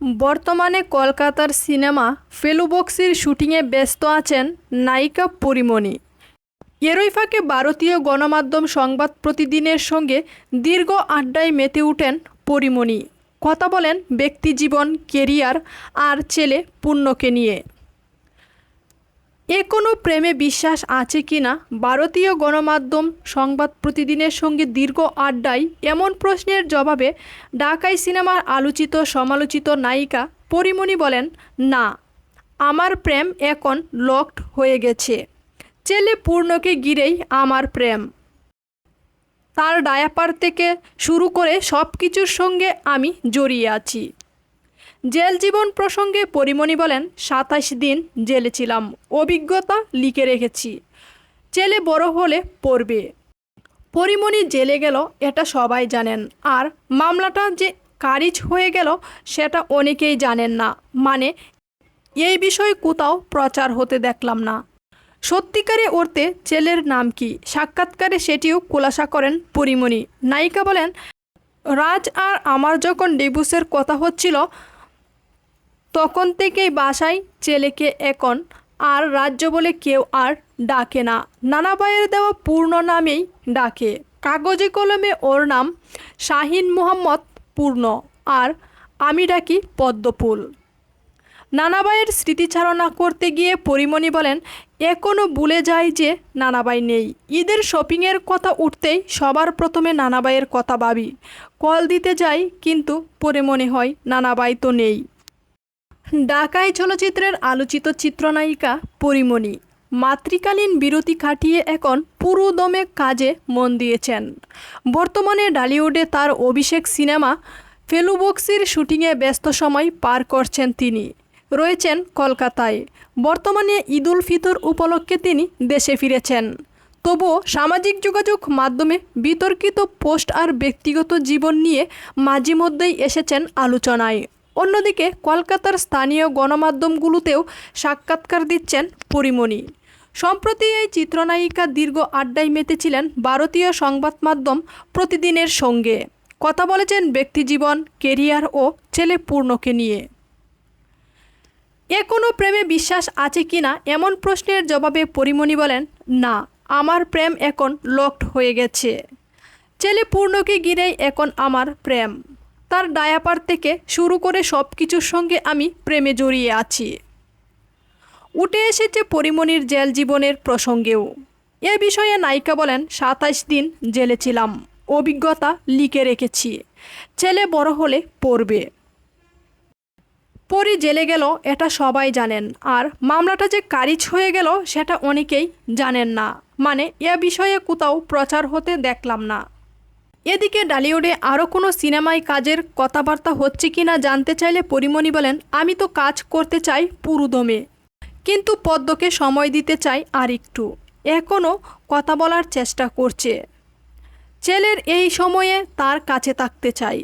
বর্তমানে কলকাতার সিনেমা ফেলুবক্সির শুটিংয়ে ব্যস্ত আছেন নায়িকা পরিমণি। এরই ফাঁকে ভারতীয় গণমাধ্যম সংবাদ প্রতিদিনের সঙ্গে দীর্ঘ আড্ডায় মেতে উঠেন পরিমণি। কথা বলেন ব্যক্তিজীবন কেরিয়ার আর ছেলে পূর্ণকে নিয়ে। এ কোনো প্রেমে বিশ্বাস আছে কি না? ভারতীয় গণমাধ্যম সংবাদ প্রতিদিনের সঙ্গে দীর্ঘ আড্ডায় এমন প্রশ্নের জবাবে ঢাকাই সিনেমার আলোচিত সমালোচিত নায়িকা পরিমণি বলেন, না, আমার প্রেম এখন লকড হয়ে গেছে। ছেলে পূর্ণকে গিরেই আমার প্রেম। তার ডায়াপার থেকে শুরু করে সব কিছুর সঙ্গে আমি জড়িয়ে আছি। জেল জীবন প্রসঙ্গে পরিমণি বলেন, সাতাশ দিন জেলে ছিলাম, অভিজ্ঞতা লিখে রেখেছি। ছেলে বড় হলে পড়বে। পরিমণি জেলে গেল, এটা সবাই জানেন। আর মামলাটা যে খারিজ হয়ে গেল, সেটা অনেকেই জানেন না। মানে এই বিষয়ে কোথাও প্রচার হতে দেখলাম না। সত্যিকারে ওরতে ছেলের নাম কি? সাক্ষাৎকারে সেটিও খোলাসা করেন পরিমণি। নায়িকা বলেন, রাজ আর আমার যখন ডিভোর্সের কথা হচ্ছিল তখন থেকেই বাসায় ছেলেকে এখন আর রাজ্য বলে কেউ আর ডাকে না। নানা ভাইয়ের দেওয়া পূর্ণ নামেই ডাকে। কাগজে কলমে ওর নাম শাহিন মোহাম্মদ পূর্ণ আর আমি ডাকি পদ্মফুল। নানাবাইয়ের স্মৃতিচারণা করতে গিয়ে পরিমণি বলেন এখনও ভুলে যায় যে নানাবাই নেই। ঈদের শপিংয়ের কথা উঠতেই সবার প্রথমে নানাবাইয়ের কথা ভাবি। কল দিতে যাই কিন্তু পরে মনে হয় নানাবাই তো নেই। ঢাকায় চলচ্চিত্রের আলোচিত চিত্রনায়িকা পরিমণি। মাতৃকালীন বিরতি কাটিয়ে এখন পুরো দমে কাজে মন দিয়েছেন। বর্তমানে ডালিউডে তার অভিষেক সিনেমা ফেলুবক্সির শুটিংয়ে ব্যস্ত সময় পার করছেন তিনি। রয়েছেন কলকাতায়। বর্তমানে ঈদুল ফিতর উপলক্ষে তিনি দেশে ফিরেছেন। তবুও সামাজিক যোগাযোগ মাধ্যমে বিতর্কিত পোস্ট আর ব্যক্তিগত জীবন নিয়ে মাঝে মধ্যেই এসেছেন আলোচনায়। অন্যদিকে কলকাতার স্থানীয় গণমাধ্যমগুলোতেও সাক্ষাৎকার দিচ্ছেন পরিমণি। সম্প্রতি এই চিত্রনায়িকা দীর্ঘ আড্ডায় মেতেছিলেন ভারতীয় সংবাদ মাধ্যম প্রতিদিনের সঙ্গে। কথা বলেছেন ব্যক্তিজীবন, কেরিয়ার ও ছেলে পূর্ণকে নিয়ে। এ কোনো প্রেমে বিশ্বাস আছে কি না? এমন প্রশ্নের জবাবে পরিমণি বলেন, না, আমার প্রেম এখন লকড হয়ে গেছে। ছেলে পূর্ণকে ঘিরেই এখন আমার প্রেম। তার ডায়াপার থেকে শুরু করে সব কিছুর সঙ্গে আমি প্রেমে জড়িয়ে আছি। উঠে এসেছে পরিমণির জেল জীবনের প্রসঙ্গেও। এ বিষয়ে নায়িকা বলেন, সাতাশ দিন জেলে ছিলাম, অভিজ্ঞতা লিখে রেখেছি। ছেলে বড় হলে পড়বে। পরি জেলে গেল, এটা সবাই জানেন। আর মামলাটা যে কারিজ হয়ে গেল, সেটা অনেকেই জানেন না। মানে এ বিষয়ে কোথাও প্রচার হতে দেখলাম না। এদিকে ডালিউডে আরও কোনো সিনেমায় কাজের কথাবার্তা হচ্ছে কি না জানতে চাইলে পরিমণি বলেন, আমি তো কাজ করতে চাই পুরুদমে। কিন্তু পদ্মকে সময় দিতে চাই আর একটু এখনও কথা বলার চেষ্টা করছে। ছেলের এই সময়ে তার কাছে থাকতে চাই।